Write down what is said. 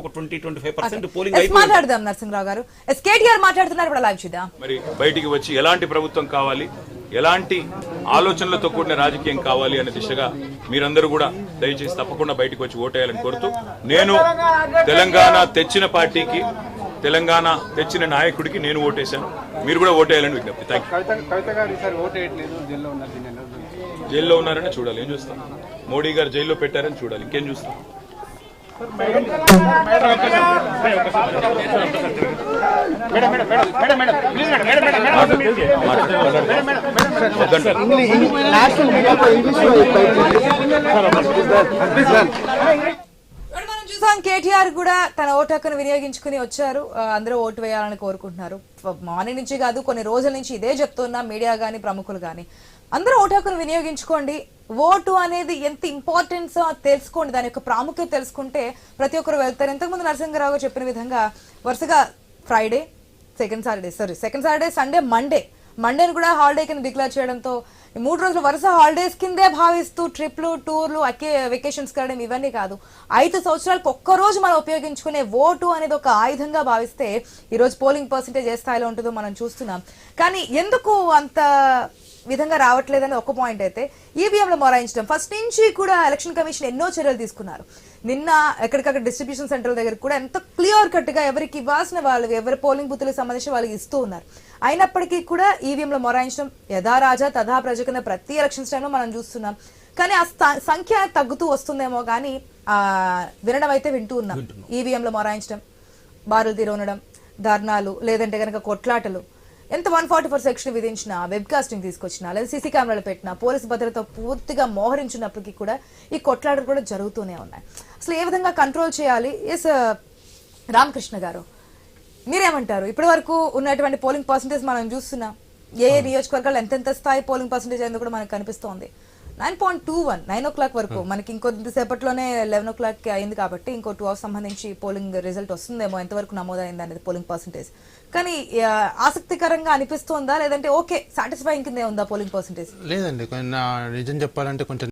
దాదాపు ఒక twenty twenty five percent polling మాట్లాడదాం నరసింహరావు గారు. మాట్లాడుతున్నారు ఇప్పుడు లైవ్ చూద్దాం. మరి బయటికి వచ్చి ఎలాంటి ప్రభుత్వం కావాలి ఎలాంటి ఆలోచనలతో కూడిన రాజకీయం కావాలి అనే దిశగా మీరందరూ కూడా దయచేసి తప్పకుండా బయటికి వచ్చి ఓటేయాలని కోరుతూ నేను తెలంగాణ తెచ్చిన పార్టీకి తెలంగాణ తెచ్చిన నాయకుడికి నేను ఓటేశాను. మీరు కూడా ఓటేయాలని విజ్ఞప్తి. జైల్లో ఉన్నారని చూడాలి ఏం చూస్తాం? మోడీ గారు జైల్లో పెట్టారని చూడాలి ఇంకేం చూస్తాం? ఇప్పుడు మనం చూసాం కేటీఆర్ కూడా తన ఓటు హక్కును వినియోగించుకుని వచ్చారు. అందరూ ఓటు వేయాలని కోరుకుంటున్నారు. మార్నింగ్ నుంచి కాదు కొన్ని రోజుల నుంచి ఇదే చెప్తున్నా మీడియా కానీ ప్రముఖులు కానీ అందరూ ఓటు హక్కును వినియోగించుకోండి. ఓటు అనేది ఎంత ఇంపార్టెన్స్ తెలుసుకోండి. దాని యొక్క ప్రాముఖ్యత తెలుసుకుంటే ప్రతి ఒక్కరు వెళ్తారు. ఇంతకుముందు నరసింహరావు చెప్పిన విధంగా వరుసగా Friday second Saturday sorry second Saturday Sunday Monday మండేని కూడా హాలిడే కింద డిక్లేర్ చేయడంతో మూడు రోజులు వరుస హాలిడేస్ కిందే భావిస్తూ ట్రిప్లు టూర్లు అక్కే వెకేషన్స్ కలడం ఇవన్నీ కాదు. ఐదు సంవత్సరాలకు ఒక్కరోజు మనం ఉపయోగించుకునే ఓటు అనేది ఒక ఆయుధంగా భావిస్తే ఈరోజు పోలింగ్ పర్సంటేజ్ ఏ స్థాయిలో ఉంటుందో మనం చూస్తున్నాం. కానీ ఎందుకు అంత విధంగా రావట్లేదని ఒక పాయింట్ అయితే ఈవీఎంలో మొరాయించడం. ఫస్ట్ నుంచి కూడా ఎలక్షన్ కమిషన్ ఎన్నో చర్యలు తీసుకున్నారు. నిన్న ఎక్కడికక్కడ డిస్ట్రిబ్యూషన్ సెంటర్ దగ్గర కూడా ఎంత క్లియర్ కట్గా ఎవరికి ఇవ్వాల్సిన వాళ్ళు ఎవరి పోలింగ్ బూత్లకు సంబంధించి వాళ్ళకి ఇస్తూ ఉన్నారు. అయినప్పటికీ కూడా ఈవీఎంలో మొరాయించడం యథా రాజా తథా ప్రజ కింద ప్రతి ఎలక్షన్స్ టైంలో మనం చూస్తున్నాం. కానీ ఆ సంఖ్య తగ్గుతూ వస్తుందేమో కానీ ఆ వినడం అయితే వింటూ ఉన్నాం. ఈవీఎంలో మొరాయించడం బారులు తీరవనడం ధర్నాలు లేదంటే కనుక కొట్లాటలు ఎంత వన్ ఫార్టీ ఫోర్ సెక్షన్ విధించినా వెబ్ కాస్టింగ్ తీసుకొచ్చినా లేదా సీసీ కెమెరాలు పెట్టినా పోలీసు భద్రత పూర్తిగా మోహరించినప్పటికీ కూడా ఈ కొట్లాటలు కూడా జరుగుతూనే ఉన్నాయి. అసలు ఏ విధంగా కంట్రోల్ చేయాలి? ఎస్ రామకృష్ణ గారు మీరేమంటారు? ఇప్పటి వరకు ఉన్నటువంటి పోలింగ్ పర్సంటేజ్ మనం చూస్తున్నాం. ఏ ఏ నియోజకవర్గాలు ఎంతెంత స్థాయి పోలింగ్ పర్సంటేజ్ అయిందో కూడా మనకు కనిపిస్తోంది. Nine point two one nine o'clock వరకు. మనకి ఇంకొద్దిసేపట్లోనే లెవెన్ ఓ క్లాక్ అయింది కాబట్టి ఇంకో టూ అవర్స్ సంబంధించి పోలింగ్ రిజల్ట్ వస్తుందేమో ఎంతవరకు నమోదైంది అనేది పోలింగ్ పర్సంటేజ్ కానీ ఆసక్తికరంగా అనిపిస్తోందా? లేదంటే ఓకే సాటిస్ఫైయింగ్ కిందే ఉందా పోలింగ్ పర్సంటేజ్ లేదండి నిజం చెప్పాలంటే కొంచెం